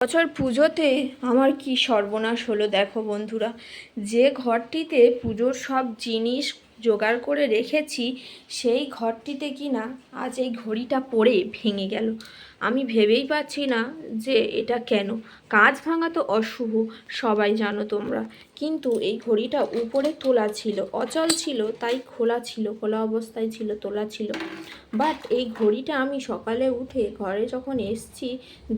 বছর পুজোতে আমার কি সর্বনাশ হলো দেখো বন্ধুরা। যে ঘরটিতে পুজোর সব জিনিস জোগাড় করে রেখেছি, সেই ঘরটিতে কি না আজ এই ঘড়িটা পড়ে ভেঙে গেল। আমি ভেবেই পাচ্ছি না যে এটা কেন। কাজ ভাঙা তো অশুভ, সবাই জানো তোমরা। কিন্তু এই ঘড়িটা উপরে তোলা ছিল, অচল ছিল, তাই খোলা ছিল, খোলা অবস্থায় ছিল, তোলা ছিল। বাট এই ঘড়িটা আমি সকালে উঠে ঘরে যখন এসছি,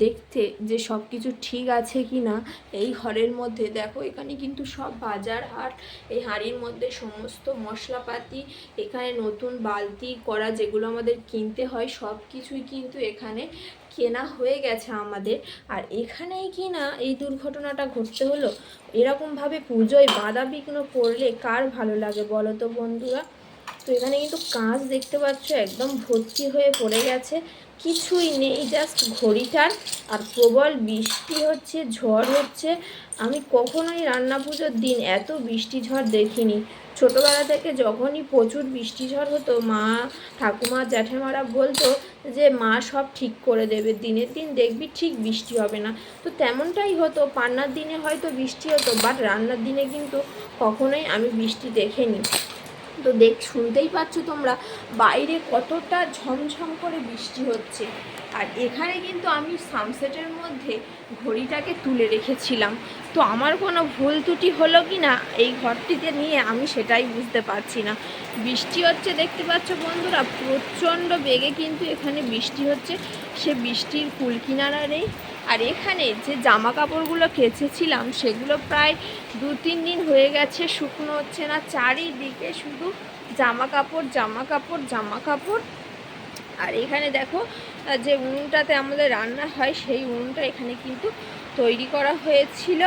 দেখতে যে সব কিছু ঠিক আছে কি না এই ঘরের মধ্যে, দেখো এখানে কিন্তু সব বাজার আর এই হাঁড়ির মধ্যে সমস্ত মশলাপাতি, এখানে নতুন বালতি করা যেগুলো আমাদের কিনতে হয় সব কিছুই কিন্তু এখানে কেনা হয়ে গেছে আমাদের। আর এখানেই কি না এই দুর্ঘটনাটা ঘটতে হলো? এরকমভাবে পুজোয় বাধা বিঘ্ন করলে কার ভালো লাগে বলো তো বন্ধুরা? তো এখানে কিন্তু কাঁচ দেখতে পাচ্ছ, একদম ভর্তি হয়ে পড়ে গেছে। কিছুই নেই জাস্ট ঘড়িটার আর প্রবল বৃষ্টি হচ্ছে, ঝড় হচ্ছে। আমি কখনোই রান্না পুজোর দিন এত বৃষ্টি ঝড় দেখিনি। ছোটোবেলা থেকে যখনই প্রচুর বৃষ্টি ঝড় হতো, মা, ঠাকুমা, জ্যাঠেমারা বলতো যে, মা সব ঠিক করে দেবে, দিনের দিন দেখবি ঠিক বৃষ্টি হবে না। তো তেমনটাই হতো, পান্নার দিনে হয়তো বৃষ্টি হতো বাট রান্নার দিনে কিন্তু কখনোই আমি বৃষ্টি দেখিনি। তো দেখ, শুনতেই পাচ্ছ তোমরা, বাইরে কতটা ঝমঝম করে বৃষ্টি হচ্ছে। আর এখানে কিন্তু আমি সানসেটের মধ্যে ঘড়িটাকে তুলে রেখেছিলাম। তো আমার কোনো ভুল ত্রুটি হলো কি না, এই ঘরটিতে নিয়ে আমি সেটাই বুঝতে পারছি না। বৃষ্টি হচ্ছে, দেখতে পাচ্ছ বন্ধুরা, প্রচণ্ড বেগে কিন্তু এখানে বৃষ্টি হচ্ছে। সে বৃষ্টির কুলকিনারা নেই। আর এখানে যে জামা কাপড়গুলো কেচেছিলাম, সেগুলো প্রায় দু, তিন দিন হয়ে গেছে, শুকনো হচ্ছে না। চারিদিকে শুধু জামা কাপড় জামা কাপড় জামা কাপড় আর এখানে দেখো যে উনুনটাতে আমাদের রান্না হয়, সেই উনুনটা এখানে কিন্তু তৈরি করা হয়েছিল।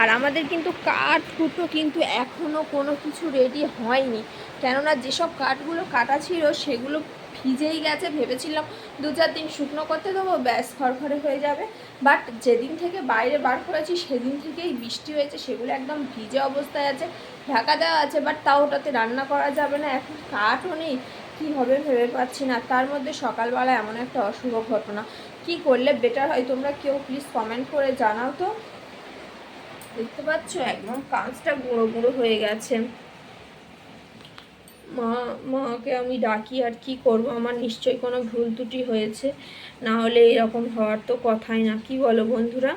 আর আমাদের কিন্তু কাঠ কুটো কিন্তু এখনও কোনো কিছু রেডি হয়নি। কেননা যেসব কাঠগুলো কাটা ছিল, সেগুলো ভিজেই গেছে, ভেবেছিলাম দু চার দিন শুকনো করতে দেবো, ব্যাস খড়খড়ে হয়ে যাবে। বাট যেদিন থেকে বাইরে বার করেছি, সেদিন থেকেই বৃষ্টি হয়েছে, সেগুলো একদম ভিজে অবস্থায় আছে, ঢাকা দেওয়া আছে বাট তাও ওটাতে রান্না করা যাবে না। এখন কাঠও নেই, কী হবে ভেবে পাচ্ছি না। তার মধ্যে সকালবেলা এমন একটা অশুভ ঘটনা। কি করলে বেটার হয় তোমরা কেউ প্লিজ কমেন্ট করে জানাও তো। দেখতে পাচ্ছ, একদম কাঁচটা গুঁড়ো গুঁড়ো হয়ে গেছে। মা, মাকে আমি ডাকি আর কি করব? আমার নিশ্চয়ই কোনো ভুল ত্রুটি হয়েছে। না হলে এরকম হওয়ার তো কথাই না। কি বলো বন্ধুরা?